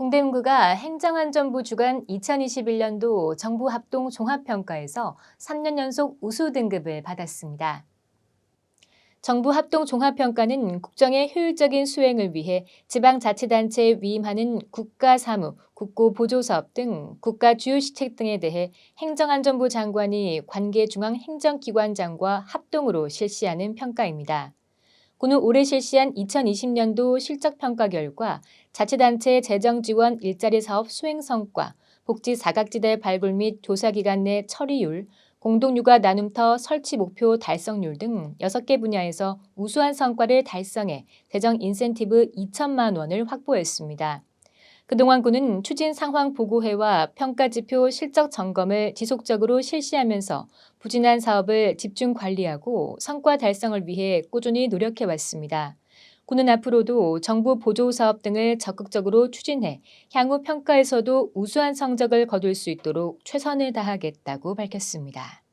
동대문구가 행정안전부 주관 2021년도 정부 합동 종합평가에서 3년 연속 우수 등급을 받았습니다. 정부 합동 종합평가는 국정의 효율적인 수행을 위해 지방자치단체에 위임하는 국가사무, 국고보조사업 등 국가 주요 시책 등에 대해 행정안전부 장관이 관계 중앙 행정기관장과 합동으로 실시하는 평가입니다. 군은 올해 실시한 2020년도 실적평가 결과 자치단체 재정 지원 일자리 사업 수행 성과, 복지 사각지대 발굴 및 조사기간 내 처리율, 공동육아 나눔터 설치 목표 달성률 등 6개 분야에서 우수한 성과를 달성해 재정 인센티브 2천만 원을 확보했습니다. 그동안 군은 추진 상황 보고회와 평가지표 실적 점검을 지속적으로 실시하면서 부진한 사업을 집중 관리하고 성과 달성을 위해 꾸준히 노력해 왔습니다. 군은 앞으로도 정부 보조 사업 등을 적극적으로 추진해 향후 평가에서도 우수한 성적을 거둘 수 있도록 최선을 다하겠다고 밝혔습니다.